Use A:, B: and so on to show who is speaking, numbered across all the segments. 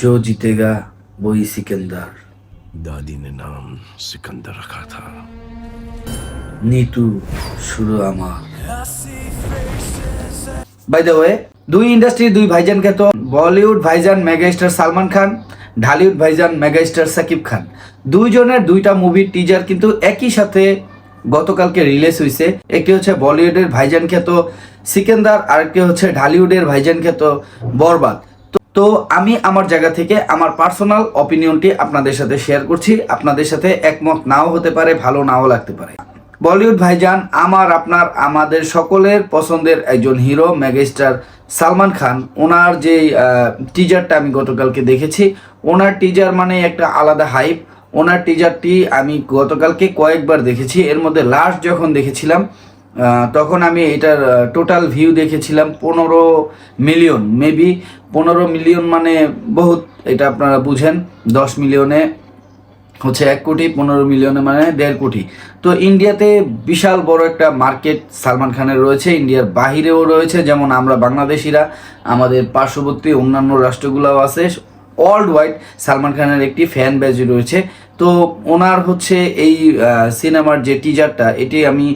A: जो जीतेगा वही सिकंदर
B: दादी ने नाम सिकंदर रखा था
A: নিতু শুরু আমার বাই দ্য ওয়ে দুই ইন্ডাস্ট্রির দুই ভাইজানকে তো বলিউড ভাইজান মেগাস্টার সালমান খান ঢালিউড ভাইজান মেগাস্টার সাকিব খান দুইজনের দুইটা মুভির টিজার কিন্তু একই সাথে গতকালকে রিলিজ হয়েছে একটি হচ্ছে বলিউডের ভাইজান খ্যাত সিকেন্দার আরেকটি হচ্ছে ঢালিউডের ভাইজান খ্যাত বরবাদ তো- আমি আমার জায়গা থেকে আমার পার্সোনাল অপিনিয়নটি আপনাদের সাথে শেয়ার করছি। আপনাদের সাথে একমত নাও হতে পারে, ভালো নাও লাগতে পারে। বলিউড ভাইজান আমার, আপনার, আমাদের সকলের পছন্দের একজন হিরো মেগাস্টার সালমান খান। ওনার যে টিজারটা আমি গতকালকে দেখেছি, ওনার টিজার মানে একটা আলাদা হাইপ ওনার টিজারটি আমি গতকালকে কয়েকবার দেখেছি। এর মধ্যে লাস্ট যখন দেখেছিলাম তখন আমি এটার টোটাল ভিউ দেখেছিলাম পনেরো মিলিয়ন মেবি পনেরো মিলিয়ন মানে বহুত, এটা আপনারা বুঝেন, দশ মিলিয়নে হচ্ছে এক কোটি, পনেরো মিলিয়নে মানে দেড় কোটি। তো ইন্ডিয়াতে বিশাল বড় একটা মার্কেট সালমান খানের রয়েছে ইন্ডিয়ার বাহিরেও রয়েছে, যেমন আমরা বাংলাদেশিরা, আমাদের পার্শ্ববর্তী অন্যান্য রাষ্ট্রগুলোও আছে ওয়ার্ল্ড ওয়াইড সালমান খানের একটি ফ্যান বেজ রয়েছে। তো ওনার হচ্ছে এই সিনেমার যে টিজারটা এটি আমি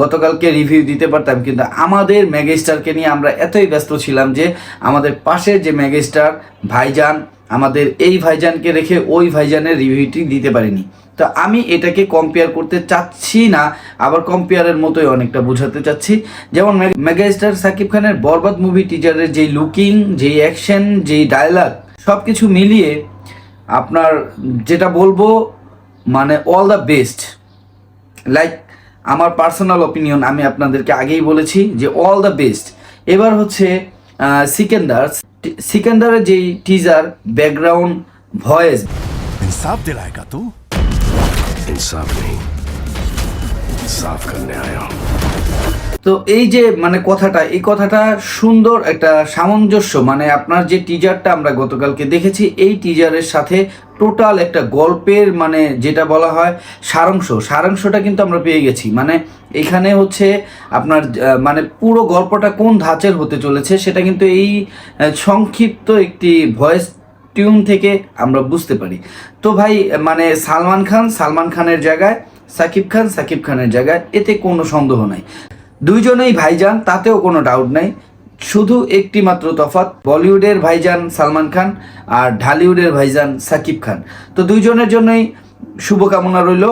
A: গতকালকে রিভিউ দিতে পারতাম, কিন্তু আমাদের ম্যাগেস্টারকে নিয়ে আমরা এতই ব্যস্ত ছিলাম যে আমাদের পাশের যে ম্যাগেস্টার ভাইজান, আমাদের এই ভাইজানকে রেখে ওই ভাইজানের রিভিউটি দিতে পারিনি। তো আমি এটাকে কম্পেয়ার করতে চাচ্ছি না, আবার কম্পেয়ারের মতোই অনেকটা বোঝাতে চাচ্ছি। যেমন মেগাস্টার সাকিব খানের বরবাদ মুভি টিজারের যেই লুকিং যেই অ্যাকশন যেই ডায়লগ সব কিছু মিলিয়ে আপনার যেটা বলব মানে অল দ্য বেস্ট লাইক আমার পার্সোনাল অপিনিয়ন আমি আপনাদেরকে আগেই বলেছি যে অল দ্য বেস্ট এবার হচ্ছে সিকেন্দার। সিকেন্দারের যেই টিজার ব্যাকগ্রাউন্ড ভয়েস
C: ইনসাফ দিলায় তু?
B: ইনসাফ নেই। साफ करने आया हूं
A: তো এই যে মানে কথাটা এই কথাটা সুন্দর একটা সামঞ্জস্য মানে আপনার যে টিজারটা আমরা গতকালকে দেখেছি এই টিজারের সাথে টোটাল একটা গল্পের মানে যেটা বলা হয় সারাংশ সারাংশটা কিন্তু আমরা পেয়ে গেছি মানে এখানে হচ্ছে আপনার আহ, মানে পুরো গল্পটা কোন ধাঁচের হতে চলেছে সেটা কিন্তু এই আহ, সংক্ষিপ্ত একটি ভয়েস টিউন থেকে আমরা বুঝতে পারি তো ভাই মানে সালমান খান সালমান খানের জায়গায় সাকিব খান সাকিব খানের জায়গায় এতে কোনো সন্দেহ নাই। দুইজনেই ভাইজান, তাতেও কোনো ডাউট নাই। শুধু একটি মাত্র তফাৎ, বলিউডের ভাইজান সালমান খান আর ঢালিউডের ভাইজান সাকিব খান। তো দুইজনের জন্যই শুভকামনা রইল।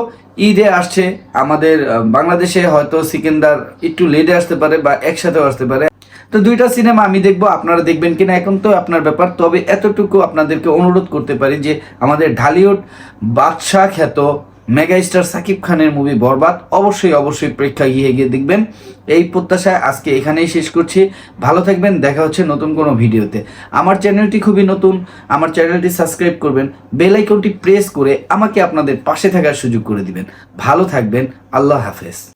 A: ঈদে আসছে আমাদের বাংলাদেশে হয়তো সিকেন্দার একটু লেটে আসতে পারে বা একসাথেও আসতে পারে। তো দুইটা সিনেমা আমি দেখব, আপনারা দেখবেন কিনা এখন তো আপনার ব্যাপার। তবে এতটুকু আপনাদেরকে অনুরোধ করতে পারি যে আমাদের ঢালিউড বাদশাহ খ্যাত মেগাস্টার সাকিব খানের মুভি বরবাদ। অবশ্যই অবশ্যই প্রেক্ষা গিয়ে গিয়ে দেখবেন। এই প্রত্যাশায় আজকে এখানেই শেষ করছি। ভালো থাকবেন, দেখা হচ্ছে নতুন কোনো ভিডিওতে। আমার চ্যানেলটি খুবই নতুন, আমার চ্যানেলটি সাবস্ক্রাইব করবেন, বেল আইকনটি প্রেস করে আমাকে আপনাদের পাশে থাকার সুযোগ করে দিবেন। ভালো থাকবেন, আল্লাহ হাফেজ।